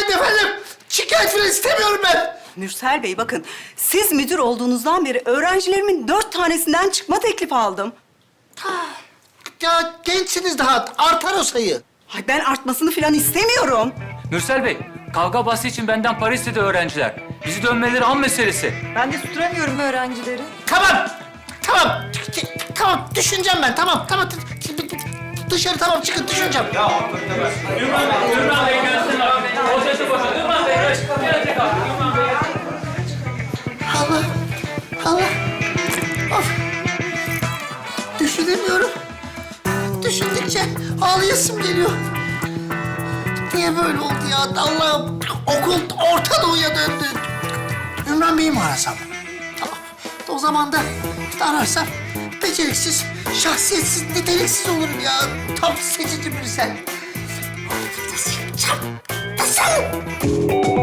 yapmayın efendim. Şikayet falan istemiyorum ben. Mürsel Bey bakın, siz müdür olduğunuzdan beri öğrencilerimin dört tanesinden çıkma teklifi aldım. Ya gençsiniz daha. Artar o sayı. Ay ben artmasını falan istemiyorum. Mürsel Bey, kavga bahsi için benden para istedi öğrenciler. Bizi dönmeleri an meselesi. Ben de tuturamıyorum öğrencileri. Tamam. Tamam. Tamam. Düşüneceğim ben. Tamam. Tamam. Dışarı tamam çıkın düşüneceğim. Ümran Bey gelsin Allah. Allah. Of. Düşünemiyorum. Düşündükçe ağlayasım geliyor. Niye böyle oldu ya? Allah'ım okul Orta Doğu'ya döndü. Ümran Bey'i mi arasam? Tamam. O zaman da ararsam beceriksiz, şahsiyetsiz, niteliksiz olurum ya. Tam seçici bir sen. Nasıl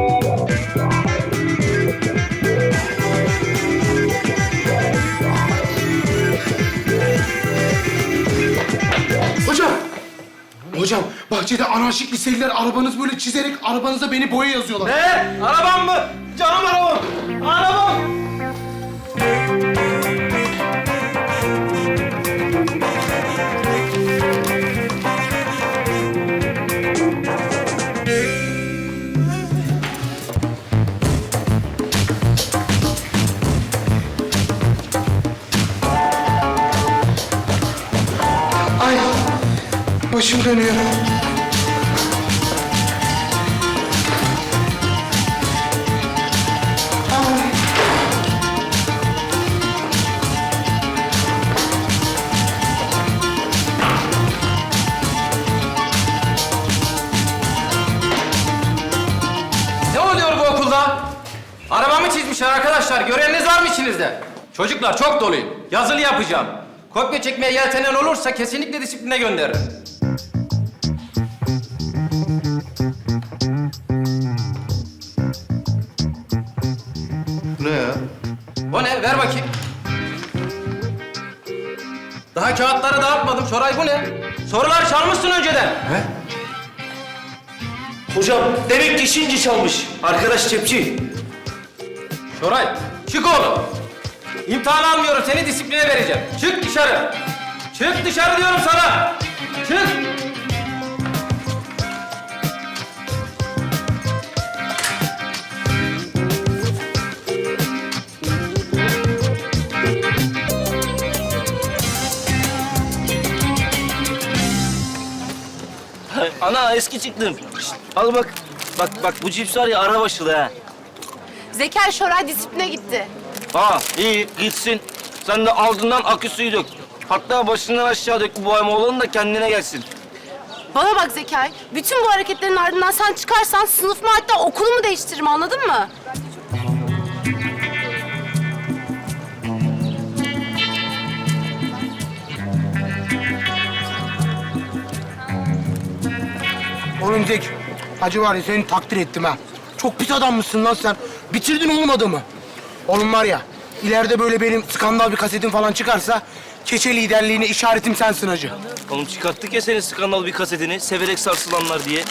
Hocam bahçede anarşik liseliler arabanız böyle çizerek arabanıza beni boya yazıyorlar. Ne? Arabam mı? Canım arabam. Arabam. Başım dönüyor. Ne oluyor bu okulda? Arabamı çizmişler arkadaşlar. Göreniniz var mı içinizde? Çocuklar çok doluyum. Yazılı yapacağım. Kopya çekmeye yeltenen olursa kesinlikle disipline gönderirim. Ver bakayım. Daha kağıtları dağıtmadım. Şoray bu ne? Sorular çalmışsın önceden. Hocam demek ki Şinci çalmış. Arkadaş cepçi. Şoray, çık oğlum. İmtihan almıyorum, seni disipline vereceğim. Çık dışarı. Çık dışarı diyorum sana. Çık. Ana eski çıktım. Şşt, al bak. Bak bak bu cips var ya ara başılı ha. Zeker Şoray disipline gitti. Ha iyi gitsin. Sen de ağzından akü suyu dök. Hatta başından aşağı dök bu olanı da kendine gelsin. Bana bak Zeker, bütün bu hareketlerin ardından sen çıkarsan sınıfımı hatta okulumu değiştiririm anladın mı? Oğlum Zek, hacı var ya seni takdir ettim ha. Çok pis adammışsın lan sen. Bitirdin oğlum adamı. Oğlum var ya, ileride böyle benim skandal bir kasetim falan çıkarsa... ...keçe liderliğine işaretim sensin hacı. Oğlum çıkarttık ya senin skandal bir kasetini severek sarsılanlar diye.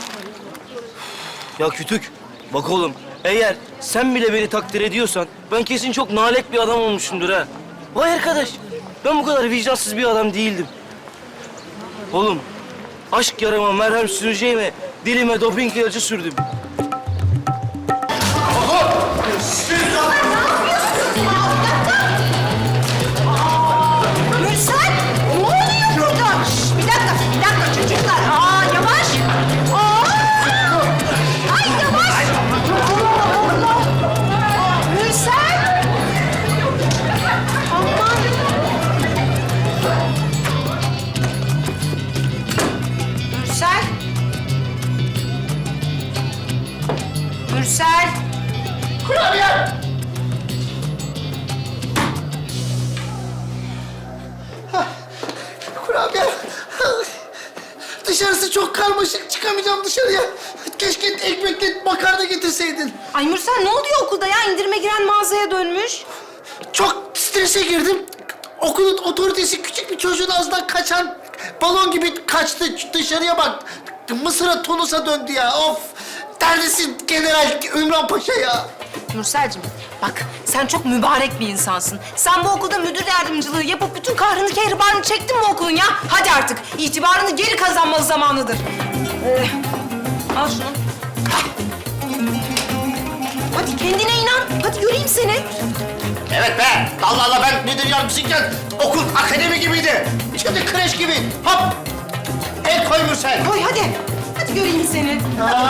Ya kütük bak oğlum eğer sen bile beni takdir ediyorsan ben kesin çok nalet bir adam olmuşumdur ha. Vay arkadaş ben bu kadar vicdansız bir adam değildim. Oğlum aşk yarama merhem süreceğime dilime doping ilacı sürdüm. Mürsel. Kurabiye! Kurabiye! Dışarısı çok karmaşık. Çıkamayacağım dışarıya. Keşke ekmekle makarna getirseydin. Ay Mürsel ne oluyor okulda ya? İndirime giren mağazaya dönmüş. Çok strese girdim. Okulun otoritesi küçük bir çocuğun ağzından kaçan balon gibi kaçtı dışarıya bak. Mısır'a Tunus'a döndü ya. Of! Neredesin General Ümran Paşa ya? Nursel'cim bak sen çok mübarek bir insansın. Sen bu okulda müdür yardımcılığı yapıp bütün kahrını kehribarını çektin mi okulun ya? Hadi artık itibarını geri kazanmalı zamanıdır. Ee, al şunu. Hadi kendine inan. Hadi göreyim seni. Evet be. Allah Allah ben müdür yardımcısıyken okul akademi gibiydi. Şimdi kreş gibi. Hop. El koy Mürsel. Koy hadi. Göreyim seni. Hadi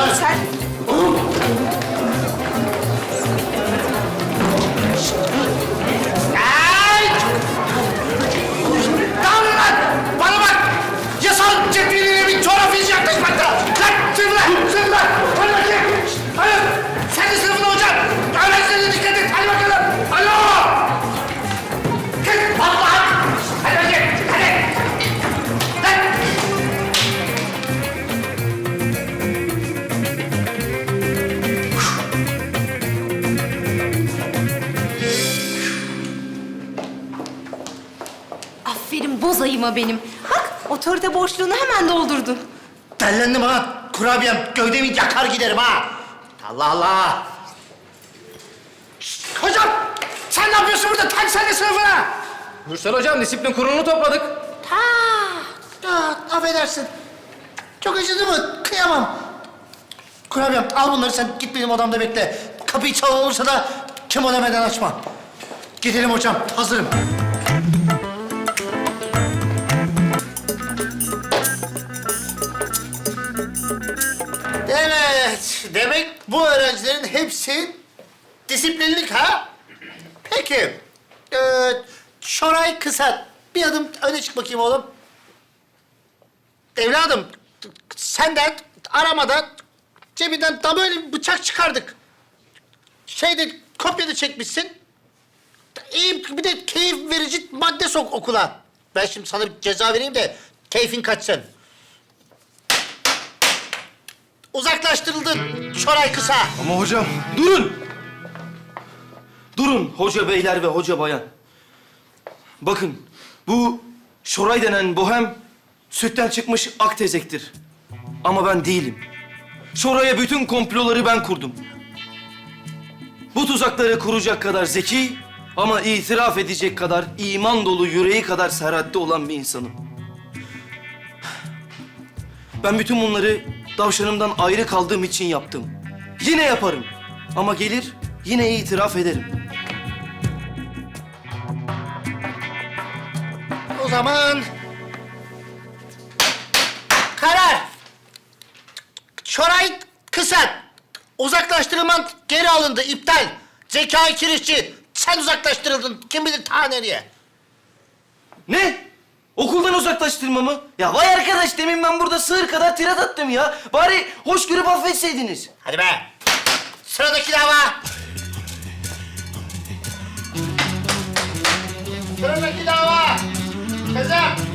Aferin bozayıma benim. Bak otorite boşluğunu hemen doldurdun. Dellendim ha! Kurabiyem gövdemi yakar giderim ha! Allah Allah! Şşt, Hocam! Sen ne yapıyorsun burada? Tak sen de sınıfına! Mürsel hocam disiplin kurulunu topladık. Ha, ha, affedersin. Çok acıdı mı? Kıyamam. Kurabiyem al bunları sen git benim odamda bekle. Kapıyı çal olursa da kim o demeden açma. Gidelim hocam, hazırım. Evet, demek bu öğrencilerin hepsi disiplinlik ha? Peki, ee, Şoray Kısa, bir adım öne çık bakayım oğlum. Evladım, senden aramadan cebinden tam böyle bir bıçak çıkardık. Şeyde, kopyada çekmişsin. İyi bir de keyif verici madde sok okula. Ben şimdi sana bir ceza vereyim de keyfin kaçsın. Uzaklaştırıldın Şoray Kısa. Ama hocam durun. Durun hoca beyler ve hoca bayan. Bakın bu Şoray denen bohem sütten çıkmış ak tezektir. Ama ben değilim. Şoray'a bütün komploları ben kurdum. Bu tuzakları kuracak kadar zeki ama itiraf edecek kadar iman dolu yüreği kadar serhatte olan bir insanım. Ben bütün bunları davşanımdan ayrı kaldığım için yaptım. Yine yaparım. Ama gelir yine itiraf ederim. O zaman... Karar. Şoray Kısa. Uzaklaştırılman geri alındı, iptal. Zekai Kirişçi, sen uzaklaştırıldın. Kim bilir ta nereye? Ne? Okuldan uzaklaştırma mı? Ya vay arkadaş demin ben burada sığır kadar tirat attım ya. Bari hoş görüp affetseydiniz. Hadi be. Sıradaki dava. Sıradaki dava. Kızım,